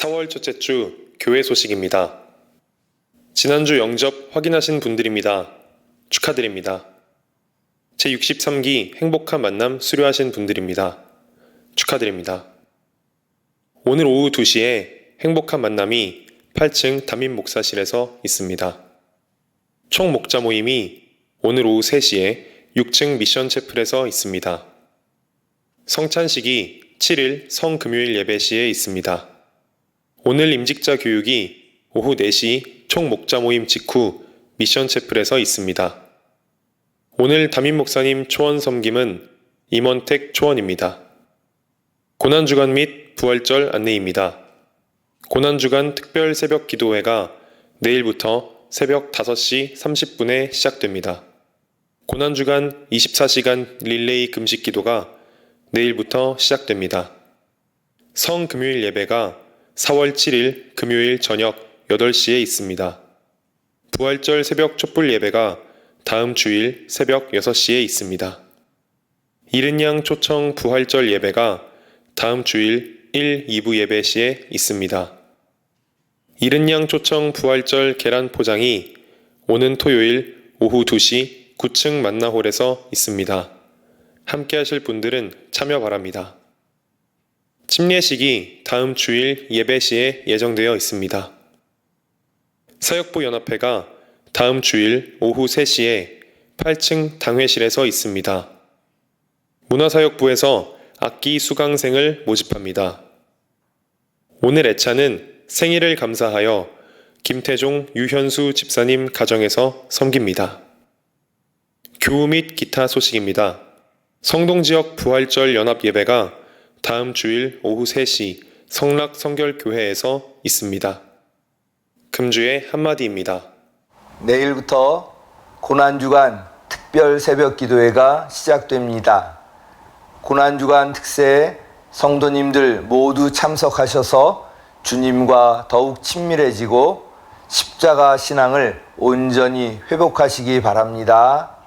4월 첫째 주 교회 소식입니다. 지난주 영접 확인하신 분들입니다. 축하드립니다. 제63기 행복한 만남 수료하신 분들입니다. 축하드립니다. 오늘 오후 2시에 행복한 만남이 8층 담임 목사실에서 있습니다. 총 목자 모임이 오늘 오후 3시에 6층 미션 채플에서 있습니다. 성찬식이 7일 성금요일 예배 시에 있습니다. 오늘 임직자 교육이 오후 4시 총 목자 모임 직후 미션 채플에서 있습니다. 오늘 담임 목사님 초원 섬김은 임원택 초원입니다. 고난주간 및 부활절 안내입니다. 고난주간 특별 새벽 기도회가 내일부터 새벽 5시 30분에 시작됩니다. 고난주간 24시간 릴레이 금식 기도가 내일부터 시작됩니다. 성금요일 예배가 4월 7일 금요일 저녁 8시에 있습니다. 부활절 새벽 촛불 예배가 다음 주일 새벽 6시에 있습니다. 이른 양 초청 부활절 예배가 다음 주일 1, 2부 예배 시에 있습니다. 이른 양 초청 부활절 계란 포장이 오는 토요일 오후 2시 9층 만나홀에서 있습니다. 함께 하실 분들은 참여 바랍니다. 침례식이 다음 주일 예배 시에 예정되어 있습니다. 사역부 연합회가 다음 주일 오후 3시에 8층 당회실에서 있습니다. 문화사역부에서 악기 수강생을 모집합니다. 오늘 애차는 생일을 감사하여 김태종 유현수 집사님 가정에서 섬깁니다. 교우 및 기타 소식입니다. 성동 지역 부활절 연합 예배가 다음 주일 오후 3시 성락 성결교회에서 있습니다. 금주의 한마디입니다. 내일부터 고난주간 특별 새벽 기도회가 시작됩니다. 고난주간 특세에 성도님들 모두 참석하셔서 주님과 더욱 친밀해지고 십자가 신앙을 온전히 회복하시기 바랍니다.